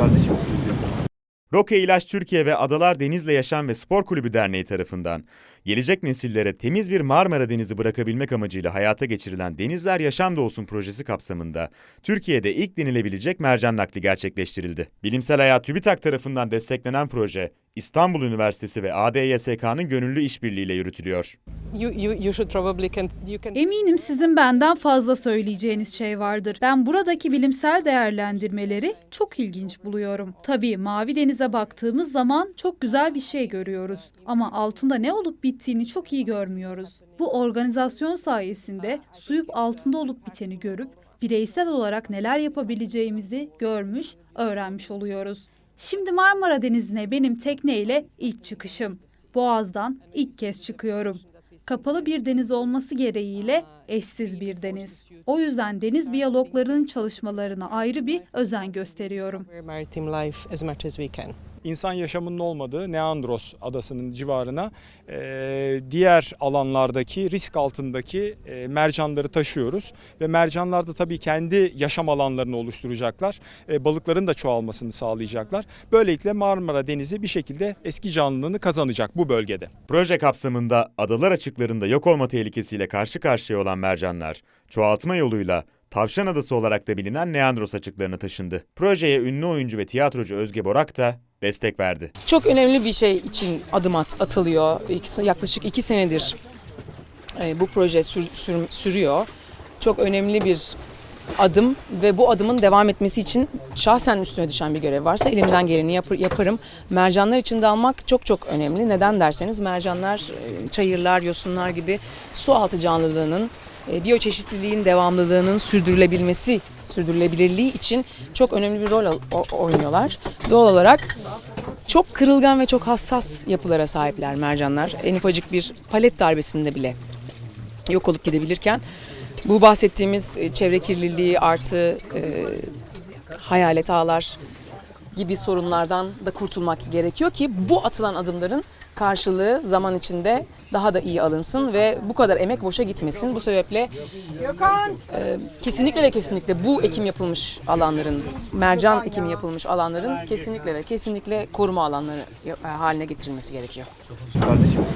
kardeşim. Roke İlaç Türkiye ve Adalar Denizle Yaşam ve Spor Kulübü Derneği tarafından gelecek nesillere temiz bir Marmara Denizi bırakabilmek amacıyla hayata geçirilen Denizler Yaşam da Olsun projesi kapsamında Türkiye'de ilk denilebilecek mercan nakli gerçekleştirildi. Bilimsel Hayat TÜBİTAK tarafından desteklenen proje İstanbul Üniversitesi ve ADYSK'nın gönüllü işbirliğiyle yürütülüyor. You, you, you should probably can you can Eminim sizin benden fazla söyleyeceğiniz şey vardır. Ben buradaki bilimsel değerlendirmeleri çok ilginç buluyorum. Tabii Mavi Deniz'e baktığımız zaman çok güzel bir şey görüyoruz. Ama altında ne olup bittiğini çok iyi görmüyoruz. Bu organizasyon sayesinde suyup altında olup biteni görüp bireysel olarak neler yapabileceğimizi görmüş, öğrenmiş oluyoruz. Şimdi Marmara Denizi'ne benim tekneyle ilk çıkışım. Boğaz'dan ilk kez çıkıyorum. Kapalı bir deniz olması gereğiyle eşsiz bir deniz. O yüzden deniz biyologlarının çalışmalarına ayrı bir özen gösteriyorum. İnsan yaşamının olmadığı Neandros adasının civarına e, diğer alanlardaki risk altındaki e, mercanları taşıyoruz ve mercanlar da tabii kendi yaşam alanlarını oluşturacaklar. E, balıkların da çoğalmasını sağlayacaklar. Böylelikle Marmara Denizi bir şekilde eski canlılığını kazanacak bu bölgede. Proje kapsamında adalar açıklarında yok olma tehlikesiyle karşı karşıya olan mercanlar, çoğaltma yoluyla Tavşan Adası olarak da bilinen Neandros açıklarına taşındı. Projeye ünlü oyuncu ve tiyatrocu Özge Borak da destek verdi. Çok önemli bir şey için adım at, atılıyor. İki- yaklaşık iki senedir e, bu proje sür- sür- sürüyor. Çok önemli bir adım ve bu adımın devam etmesi için şahsen üstüne düşen bir görev varsa elimden geleni yap- yaparım. Mercanlar için de almak çok çok önemli. Neden derseniz mercanlar, e, çayırlar, yosunlar gibi su altı canlılığının biyoçeşitliliğin devamlılığının sürdürülebilmesi, sürdürülebilirliği için çok önemli bir rol oynuyorlar. Doğal olarak çok kırılgan ve çok hassas yapılara sahipler mercanlar. En ufacık bir palet darbesinde bile yok olup gidebilirken bu bahsettiğimiz e, çevre kirliliği artı e, hayalet ağlar gibi sorunlardan da kurtulmak gerekiyor ki bu atılan adımların karşılığı zaman içinde daha da iyi alınsın ve bu kadar emek boşa gitmesin. Bu sebeple e, kesinlikle ve kesinlikle bu ekim yapılmış alanların, mercan ekimi yapılmış alanların kesinlikle ve kesinlikle koruma alanları e, haline getirilmesi gerekiyor. Kardeşim.